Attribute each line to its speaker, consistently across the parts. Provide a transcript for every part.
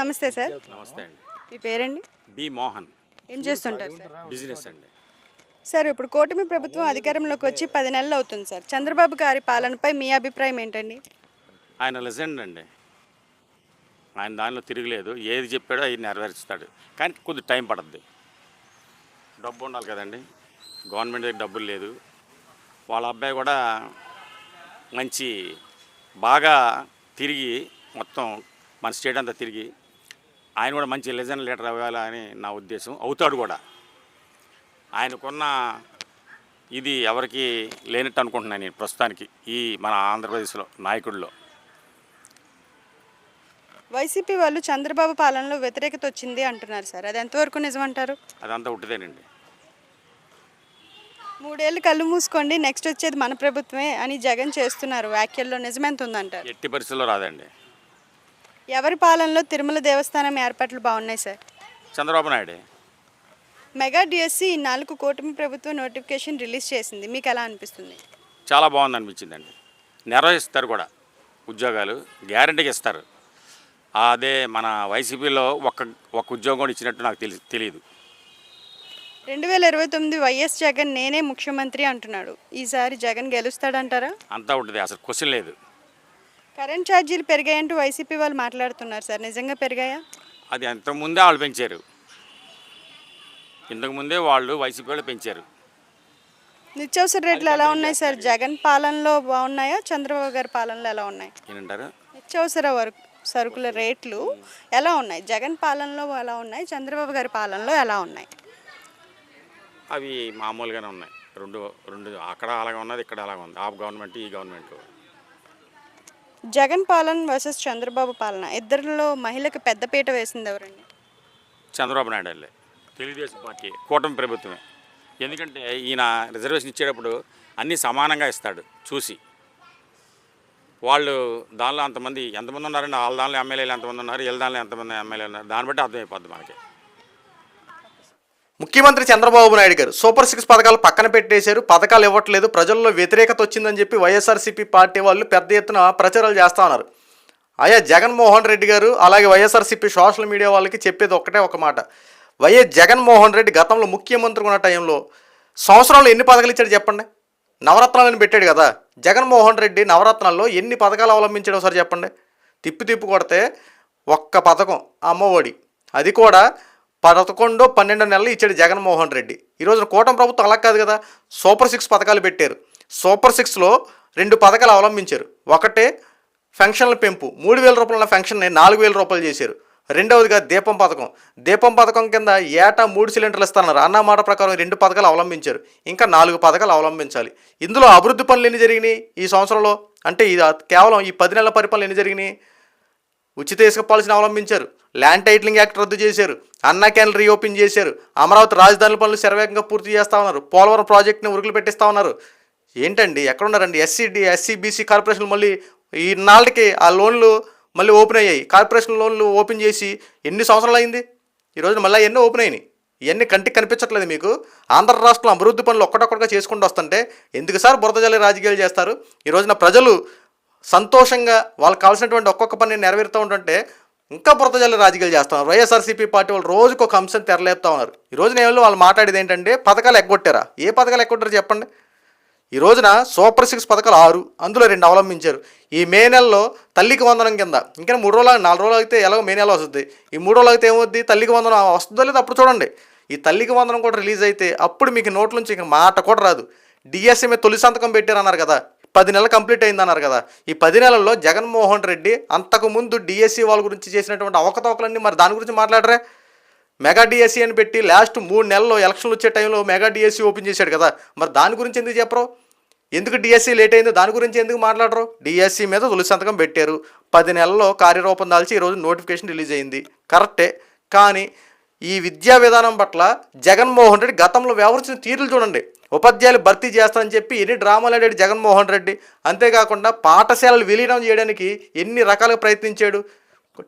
Speaker 1: నమస్తే సార్.
Speaker 2: నమస్తే అండి.
Speaker 1: మీ పేరండి?
Speaker 2: బి మోహన్.
Speaker 1: ఏం చేస్తుంటారు సార్?
Speaker 2: బిజినెస్ అండి.
Speaker 1: సార్ ఇప్పుడు కూటమి ప్రభుత్వం అధికారంలోకి వచ్చి పది నెలలు అవుతుంది సార్. చంద్రబాబు గారి పాలనపై మీ అభిప్రాయం ఏంటండి?
Speaker 2: ఆయన లెజెండ్ అండి. ఆయన దానిలో తిరగలేదు. ఏది చెప్పాడో అది నెరవేరుస్తాడు. కానీ కొద్ది టైం పడుద్ది. డబ్బు ఉండాలి కదండి. గవర్నమెంట్ దగ్గర డబ్బులు లేదు. వాళ్ళ అబ్బాయి కూడా మంచి బాగా తిరిగి మొత్తం మన స్టేట్ అంతా తిరిగి ఆయన కూడా మంచి లెజెండ్ లీడర్ అవ్వాలని నా ఉద్దేశం. అవుతాడు కూడా. ఆయనకున్న ఇది ఎవరికి లేనట్టు అనుకుంటున్నాను నేను ప్రస్తుతానికి ఈ మన ఆంధ్రప్రదేశ్లో నాయకుడిలో.
Speaker 1: వైసీపీ వాళ్ళు చంద్రబాబు పాలనలో వ్యతిరేకత వచ్చింది అంటున్నారు సార్. అది ఎంతవరకు నిజమంటారు?
Speaker 2: అదంతా ఉట్టిదేనండి.
Speaker 1: మూడేళ్ళు కళ్ళు మూసుకోండి నెక్స్ట్ వచ్చేది మన ప్రభుత్వమే అని జగన్ చేస్తున్నారు. వ్యాఖ్యల్లో నిజమెంత ఉందంటారు?
Speaker 2: ఎట్టి పరిస్థితుల్లో రాదండి.
Speaker 1: ఎవరి పాలనలో తిరుమల దేవస్థానం ఏర్పాట్లు బాగున్నాయి సార్?
Speaker 2: చంద్రబాబు నాయుడే.
Speaker 1: మెగా డిఎస్సి ఈ నాలుగు కూటమి ప్రభుత్వం నోటిఫికేషన్ రిలీజ్ చేసింది. మీకు ఎలా అనిపిస్తుంది?
Speaker 2: చాలా బాగుంది అనిపించిందండి. నిర్వహిస్తారు కూడా. ఉద్యోగాలు గ్యారంటీగా ఇస్తారు. అదే మన వైసీపీలో ఒక్క ఒక్క ఉద్యోగం కూడా ఇచ్చినట్టు నాకు తెలి తెలియదు
Speaker 1: రెండు వేల ఇరవై తొమ్మిది వైఎస్ జగన్ నేనే ముఖ్యమంత్రి అంటున్నాడు. ఈసారి జగన్ గెలుస్తాడంటారా?
Speaker 2: అంతా ఉంటుంది. అసలు క్వశ్చన్ లేదు.
Speaker 1: కరెంట్ ఛార్జీలు పెరిగాయంటూ వైసీపీ వాళ్ళు మాట్లాడుతున్నారు సార్. నిజంగా పెరిగాయా?
Speaker 2: అది అంతకుముందే వాళ్ళు పెంచారు. ఇంతకుముందే వాళ్ళు వైసీపీ వాళ్ళు పెంచారు.
Speaker 1: నిత్యావసర రేట్లు ఎలా ఉన్నాయి సార్? జగన్ పాలనలో బాగున్నాయా? చంద్రబాబు గారి పాలనలో ఎలా ఉన్నాయి?
Speaker 2: ఏంటంటారు
Speaker 1: నిత్యావసర వరకు సరుకుల రేట్లు ఎలా ఉన్నాయి? జగన్ పాలనలో ఎలా ఉన్నాయి? చంద్రబాబు గారి పాలనలో ఎలా ఉన్నాయి?
Speaker 2: అవి మామూలుగానే ఉన్నాయి. రెండు రెండు అక్కడ అలాగే ఉన్నది ఇక్కడ అలాగే ఉంది. ఆ గవర్నమెంట్ ఈ గవర్నమెంట్.
Speaker 1: జగన్ పాలన వర్సెస్ చంద్రబాబు పాలన. ఇద్దరిలో మహిళకి పెద్దపీట వేసింది ఎవరండి?
Speaker 2: చంద్రబాబు నాయుడు వాళ్ళే తెలుగుదేశం పార్టీ కూటమి ప్రభుత్వమే. ఎందుకంటే ఈయన రిజర్వేషన్ ఇచ్చేటప్పుడు అన్నీ సమానంగా ఇస్తాడు చూసి. వాళ్ళు దానిలో అంతమంది ఎంతమంది ఉన్నారండి? వాళ్ళ దానిలో ఎమ్మెల్యేలు ఎంతమంది ఉన్నారు? వీళ్ళ దానిలో ఎంతమంది ఎమ్మెల్యేలు ఉన్నారు? దాన్ని బట్టి అర్థమైపోద్ది మనకి.
Speaker 3: ముఖ్యమంత్రి చంద్రబాబు నాయుడు గారు సూపర్ సిక్స్ పథకాలు పక్కన పెట్టేశారు. పథకాలు ఇవ్వట్లేదు. ప్రజల్లో వ్యతిరేకత వచ్చిందని చెప్పి వైఎస్ఆర్సీపీ పార్టీ వాళ్ళు పెద్ద ఎత్తున ప్రచారాలు చేస్తూ ఉన్నారు. అయ్యా జగన్మోహన్ రెడ్డి గారు అలాగే వైఎస్ఆర్సీపీ సోషల్ మీడియా వాళ్ళకి చెప్పేది ఒకటే ఒక మాట. వైఎస్ జగన్మోహన్ రెడ్డి గతంలో ముఖ్యమంత్రి ఉన్న టైంలో సంవత్సరంలో ఎన్ని పథకాలు ఇచ్చాడు చెప్పండి? నవరత్నాలను పెట్టాడు కదా. జగన్మోహన్ రెడ్డి నవరత్నాల్లో ఎన్ని పథకాలు అవలంబించాడు ఒకసారి చెప్పండి? తిప్పి తిప్పి కొడితే ఒక్క పథకం అమ్మఒడి. అది కూడా పదకొండు పన్నెండు నెలలు ఇచ్చాడు జగన్మోహన్ రెడ్డి. ఈ రోజున కూటమి ప్రభుత్వం అలా కాదు కదా. సూపర్ సిక్స్ పథకాలు పెట్టారు. సూపర్ సిక్స్లో రెండు పథకాలు అవలంబించారు. ఒకటే ఫెన్షన్ల పెంపు. మూడు వేల రూపాయల ఉన్న ఫెన్షన్ని నాలుగు వేల రూపాయలు చేశారు. రెండవదిగా దీపం పథకం. దీపం పథకం కింద ఏటా మూడు సిలిండర్లు ఇస్తున్నారు అన్న మాట ప్రకారం రెండు పథకాలు అవలంబించారు. ఇంకా నాలుగు పథకాలు అవలంబించాలి. ఇందులో అభివృద్ధి పనులు ఎన్ని జరిగినాయి ఈ సంవత్సరంలో? అంటే ఇది కేవలం ఈ పది నెలల పరిపాలన ఎన్ని జరిగినాయి? ఉచిత ఇసుక పాలసీని అవలంబించారు. ల్యాండ్ టైటిలింగ్ యాక్ట్ రద్దు చేశారు. అన్నా క్యాన్లు రీఓపెన్ చేశారు. అమరావతి రాజధాని పనులు శరవేగంగా పూర్తి చేస్తా ఉన్నారు. పోలవరం ప్రాజెక్ట్ని ఉరుకులు పెట్టిస్తా ఉన్నారు. ఏంటండి? ఎక్కడున్నారండి? ఎస్సీ ఎస్సీ బీసీ కార్పొరేషన్ మళ్ళీ ఈ నాళ్ళకి ఆ లోన్లు మళ్ళీ ఓపెన్ అయ్యాయి. కార్పొరేషన్ లోన్లు ఓపెన్ చేసి ఎన్ని సంవత్సరాలు అయింది? ఈ రోజున మళ్ళీ ఎన్నో ఓపెన్ అయినాయి. ఇవన్నీ కంటికి కనిపించట్లేదు మీకు. ఆంధ్ర రాష్ట్రంలో అభివృద్ధి పనులు ఒక్కటొక్కటిగా చేసుకుంటూ వస్తుంటే ఎందుకు సార్ బురదజల్లి రాజకీయాలు చేస్తారు? ఈ రోజున ప్రజలు సంతోషంగా వాళ్ళకి కావాల్సినటువంటి ఒక్కొక్క పని నెరవేరుతూ ఉంటుంటే ఇంకా బురదజల్లి రాజకీయాలు చేస్తున్నారు. వైఎస్ఆర్సీపీ పార్టీ వాళ్ళు రోజుకు ఒక అంశం తెరలేపుతా ఉన్నారు. ఈ రోజున ఏమో వాళ్ళు మాట్లాడేది ఏంటంటే పథకాలు ఎగ్గొట్టారా? ఏ పథకాలు ఎగ్గొట్టారు చెప్పండి. ఈ రోజున సూపర్ సిక్స్ పథకాలు ఆరు అందులో రెండు అవలంబించారు. ఈ మే నెలలో తల్లికి వందనం కింద ఇంకా మూడు రోజులు నాలుగు రోజులు అయితే ఎలాగో మే నెల వస్తుంది. ఈ మూడు రోజులు అయితే ఏమవుద్ది? తల్లికి వందనం వస్తుందో లేదో అప్పుడు చూడండి. ఈ తల్లికి వందనం కూడా రిలీజ్ అయితే అప్పుడు మీకు నోట్ల నుంచి ఇంకా మాట కూడా రాదు. డిఎస్ఏ తొలి సంతకం పెట్టారన్నారు కదా. పది నెలలు కంప్లీట్ అయిందన్నారు కదా. ఈ పది నెలల్లో జగన్మోహన్ రెడ్డి అంతకుముందు డిఎస్సి వాళ్ళ గురించి చేసినటువంటి అవకతవకలన్నీ మరి దాని గురించి మాట్లాడరే. మెగా డిఎస్సి అని పెట్టి లాస్ట్ మూడు నెలల్లో ఎలక్షన్లు వచ్చే టైంలో మెగా డిఎస్సి ఓపెన్ చేశాడు కదా. మరి దాని గురించి ఎందుకు చెప్పరు? ఎందుకు డిఎస్సి లేట్ అయిందో దాని గురించి ఎందుకు మాట్లాడరు? డిఎస్సి మీద తొలి సంతకం పెట్టారు. పది నెలల్లో కార్యరూపం దాల్చి ఈరోజు నోటిఫికేషన్ రిలీజ్ అయింది. కరెక్టే కానీ ఈ విద్యా విధానం పట్ల జగన్మోహన్ రెడ్డి గతంలో వ్యవహరించిన తీరులు చూడండి. ఉపాధ్యాయులు భర్తీ చేస్తానని చెప్పి ఎన్ని డ్రామాలు ఆడాడు జగన్మోహన్ రెడ్డి. అంతేకాకుండా పాఠశాలలు విలీనం చేయడానికి ఎన్ని రకాలుగా ప్రయత్నించాడు.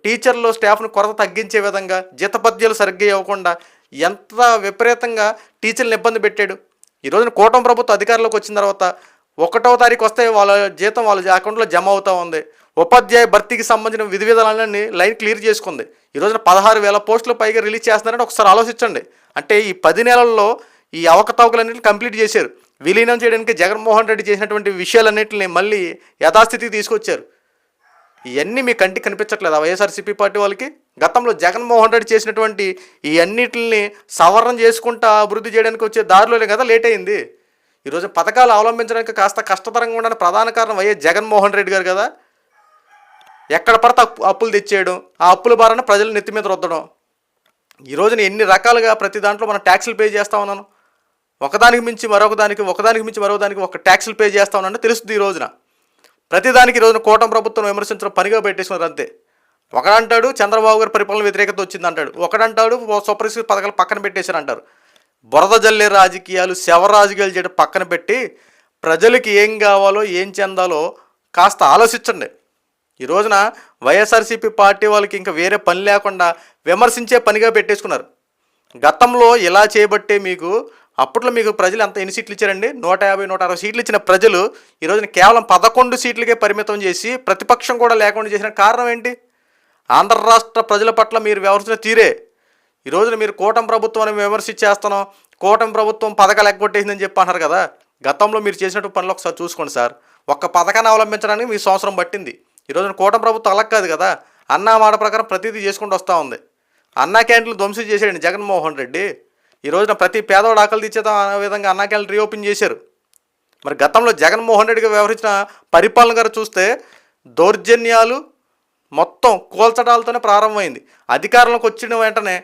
Speaker 3: టీచర్లు స్టాఫ్ను కొరత తగ్గించే విధంగా జీతపద్యాలు సరిగ్గా ఇవ్వకుండా ఎంత విపరీతంగా టీచర్లను ఇబ్బంది పెట్టాడు. ఈ రోజున కూటమి ప్రభుత్వం అధికారంలోకి వచ్చిన తర్వాత ఒకటో తారీఖు వస్తే వాళ్ళ జీతం వాళ్ళ అకౌంట్లో జమ అవుతూ ఉంది. ఉపాధ్యాయ భర్తీకి సంబంధించిన విధి విధానాలన్నీ లైన్ క్లియర్ చేసుకుంది. ఈ రోజున పదహారు వేల పోస్టులు పైగా రిలీజ్ చేస్తున్నారంటే ఒకసారి ఆలోచించండి. అంటే ఈ పది నెలల్లో ఈ అవకతవకలన్నింటిని కంప్లీట్ చేశారు. విలీనం చేయడానికి జగన్మోహన్ రెడ్డి చేసినటువంటి విషయాలన్నింటిని మళ్ళీ యథాస్థితికి తీసుకొచ్చారు. ఇవన్నీ మీ కంటికి కనిపించట్లేదు వైఎస్ఆర్సీపీ పార్టీ వాళ్ళకి? గతంలో జగన్మోహన్ రెడ్డి చేసినటువంటి ఈ అన్నిటిని సవరణ చేసుకుంటా అభివృద్ధి చేయడానికి వచ్చే దారిలోనే కదా లేట్ అయింది. ఈరోజు పథకాలు అవలంబించడానికి కాస్త కష్టతరంగా ఉండడానికి ప్రధాన కారణం వైఎస్ జగన్మోహన్ రెడ్డి గారు కదా. ఎక్కడ పడితే అప్పు అప్పులు తెచ్చేయడం ఆ అప్పుల భారాన ప్రజలు నెత్తి మీద రుద్దడం. ఈ రోజున ఎన్ని రకాలుగా ప్రతి దాంట్లో మనం ట్యాక్సులు పే చేస్తా ఉన్నాను. ఒకదానికి మించి మరొకదానికి ఒకదానికి మించి మరొకదానికి ఒక ట్యాక్సులు పే చేస్తా ఉన్నాను తెలుస్తుంది ఈ రోజున. ప్రతిదానికి ఈ రోజున కూటమి ప్రభుత్వం విమర్శించడం పనిగా పెట్టేసినారు అంతే. ఒకడంటాడు చంద్రబాబు గారి పరిపాలన వ్యతిరేకత వచ్చింది అంటాడు ఒకడంటాడు సూపర్ పథకాలు పక్కన పెట్టేశారు అంటారు బురద జల్లే రాజకీయాలు శవ రాజకీయాలు చేయడం పక్కన పెట్టి ప్రజలకి ఏం కావాలో ఏం చెందాలో కాస్త ఆలోచించండి. ఈ రోజున వైఎస్ఆర్సీపీ పార్టీ వాళ్ళకి ఇంకా వేరే పని లేకుండా విమర్శించే పనిగా పెట్టేసుకున్నారు. గతంలో ఇలా చేయబట్టే మీకు అప్పట్లో మీకు ప్రజలు ఎంత ఎన్ని సీట్లు ఇచ్చారండి? నూట యాభై నూట అరవై సీట్లు ఇచ్చిన ప్రజలు ఈ రోజున కేవలం పదకొండు సీట్లకే పరిమితం చేసి ప్రతిపక్షం కూడా లేకుండా చేసిన కారణం ఏంటి? ఆంధ్ర రాష్ట్ర ప్రజల పట్ల మీరు వ్యవహరించిన తీరే ఈ రోజున మీరు కూటమి ప్రభుత్వాన్ని విమర్శించేస్తున్నాం కూటమి ప్రభుత్వం పథకాలు ఎగ్గొట్టేసిందని చెప్పి అంటారు కదా. గతంలో మీరు చేసినట్టు పనులు ఒకసారి చూసుకోండి సార్. ఒక్క పథకాన్ని అవలంబించడానికి మీ సంవత్సరం పట్టింది. ఈ రోజున కూటమి ప్రభుత్వం అలా కాదు కదా. అన్న మాట ప్రకారం ప్రతిదీ చేసుకుంటూ వస్తూ ఉంది. అన్నా క్యాంటీన్లు ధ్వంసం చేశాడండి జగన్మోహన్ రెడ్డి. ఈ రోజున ప్రతి పేదవాడు ఆకలి తీర్చేద్దాం అనే విధంగా అన్నా క్యాంటీన్ రీఓపెన్ చేశారు. మరి గతంలో జగన్మోహన్ రెడ్డిగా వ్యవహరించిన పరిపాలన గారు చూస్తే దౌర్జన్యాలు మొత్తం కూల్చడాలతోనే ప్రారంభమైంది. అధికారంలోకి వచ్చిన వెంటనే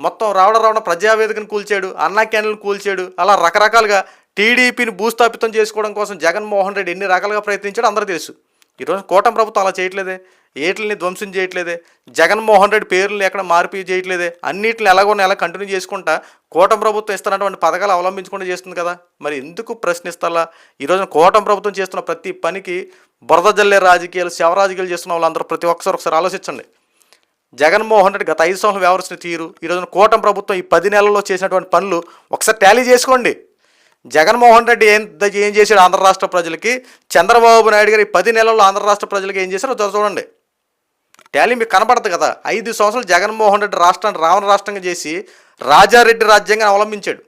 Speaker 3: మొత్తం రావడం రావడం ప్రజావేదికను కూల్చాడు అన్నా క్యాన్లను కూల్చాడు అలా రకరకాలుగా టీడీపీని భూస్థాపితం చేసుకోవడం కోసం జగన్మోహన్ రెడ్డి ఎన్ని రకాలుగా ప్రయత్నించాడు అందరూ తెలుసు. ఈరోజు కూటమి ప్రభుత్వం అలా చేయట్లేదే ఏట్లని ధ్వంసం చేయట్లేదే జగన్మోహన్ రెడ్డి పేర్లను ఎక్కడ మార్పు చేయట్లేదే అన్నిటిని ఎలాగో ఎలా కంటిన్యూ చేసుకుంటా కూటమి ప్రభుత్వం ఇస్తున్నటువంటి పథకాలు అవలంబించకుండా చేస్తుంది కదా మరి ఎందుకు ప్రశ్నిస్తారా ఈరోజు కూటమి ప్రభుత్వం చేస్తున్న ప్రతి పనికి బురద జల్లే రాజకీయాలు శవ రాజకీయాలు చేస్తున్న వాళ్ళందరూ ప్రతి ఒక్కసారి ఒకసారి ఆలోచించండి. జగన్మోహన్ రెడ్డి గత ఐదు సంవత్సరాలు వ్యవహరిస్తున్న తీరు ఈరోజు కూటమి ప్రభుత్వం ఈ పది నెలల్లో చేసినటువంటి పనులు ఒకసారి టాలీ చేసుకోండి. జగన్మోహన్ రెడ్డి ఏం ఏం చేశాడు ఆంధ్ర రాష్ట్ర ప్రజలకి? చంద్రబాబు నాయుడు గారు ఈ పది నెలల్లో ఆంధ్ర రాష్ట్ర ప్రజలకి ఏం చేశారో ఒకసారి చూడండి. టాలీ మీకు కనపడదు కదా. ఐదు సంవత్సరాలు జగన్మోహన్ రెడ్డి రాష్ట్రాన్ని రావణ రాష్ట్రంగా చేసి రాజారెడ్డి రాజ్యాంగాన్ని అవలంబించాడు.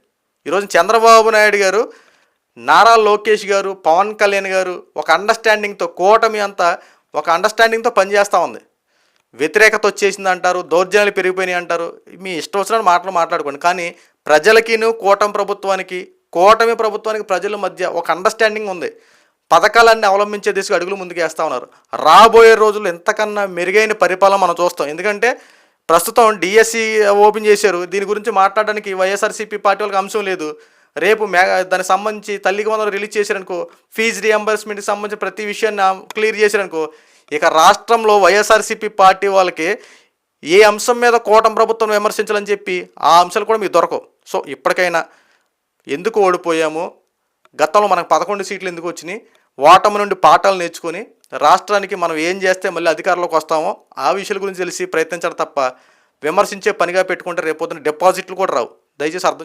Speaker 3: ఈరోజు చంద్రబాబు నాయుడు గారు నారా లోకేష్ గారు పవన్ కళ్యాణ్ గారు ఒక అండర్స్టాండింగ్తో కూటమి అంతా ఒక అండర్స్టాండింగ్తో పనిచేస్తూ ఉంది. వ్యతిరేకత వచ్చేసింది అంటారు దౌర్జన్యాలు పెరిగిపోయినాయి అంటారు. మీ ఇష్టం వచ్చిన మాటలు మాట్లాడుకోండి. కానీ ప్రజలకిను కూటమి ప్రభుత్వానికి కూటమి ప్రభుత్వానికి ప్రజల మధ్య ఒక అండర్స్టాండింగ్ ఉంది. పథకాలన్నీ అవలంబించే దిశగా అడుగులు ముందుకు వేస్తూ ఉన్నారు. రాబోయే రోజులు ఎంతకన్నా మెరుగైన పరిపాలన మనం చూస్తాం. ఎందుకంటే ప్రస్తుతం డిఎస్సి ఓపెన్ చేశారు. దీని గురించి మాట్లాడడానికి వైఎస్ఆర్సీపీ పార్టీ వాళ్ళకి అంశం లేదు. రేపు మే దానికి సంబంధించి తల్లికి వందలు రిలీజ్ చేశారనుకో ఫీజు రియంబర్స్మెంట్కి సంబంధించి ప్రతి విషయాన్ని క్లియర్ చేశారనుకో ఇక రాష్ట్రంలో వైఎస్ఆర్సీపీ పార్టీ వాళ్ళకి ఏ అంశం మీద కూటమి ప్రభుత్వం విమర్శించాలని చెప్పి ఆ అంశాలు కూడా మీకు దొరకవు. సో ఇప్పటికైనా ఎందుకు ఓడిపోయాము? గతంలో మనకు పదకొండు సీట్లు ఎందుకు వచ్చినాయి? ఓటమి నుండి పాఠాలు నేర్చుకొని రాష్ట్రానికి మనం ఏం చేస్తే మళ్ళీ అధికారంలోకి వస్తామో ఆ విషయాల గురించి తెలిసి ప్రయత్నించడం తప్ప విమర్శించే పనిగా పెట్టుకుంటే రేపొద్దున డిపాజిట్లు కూడా రావు. దయచేసి అర్థం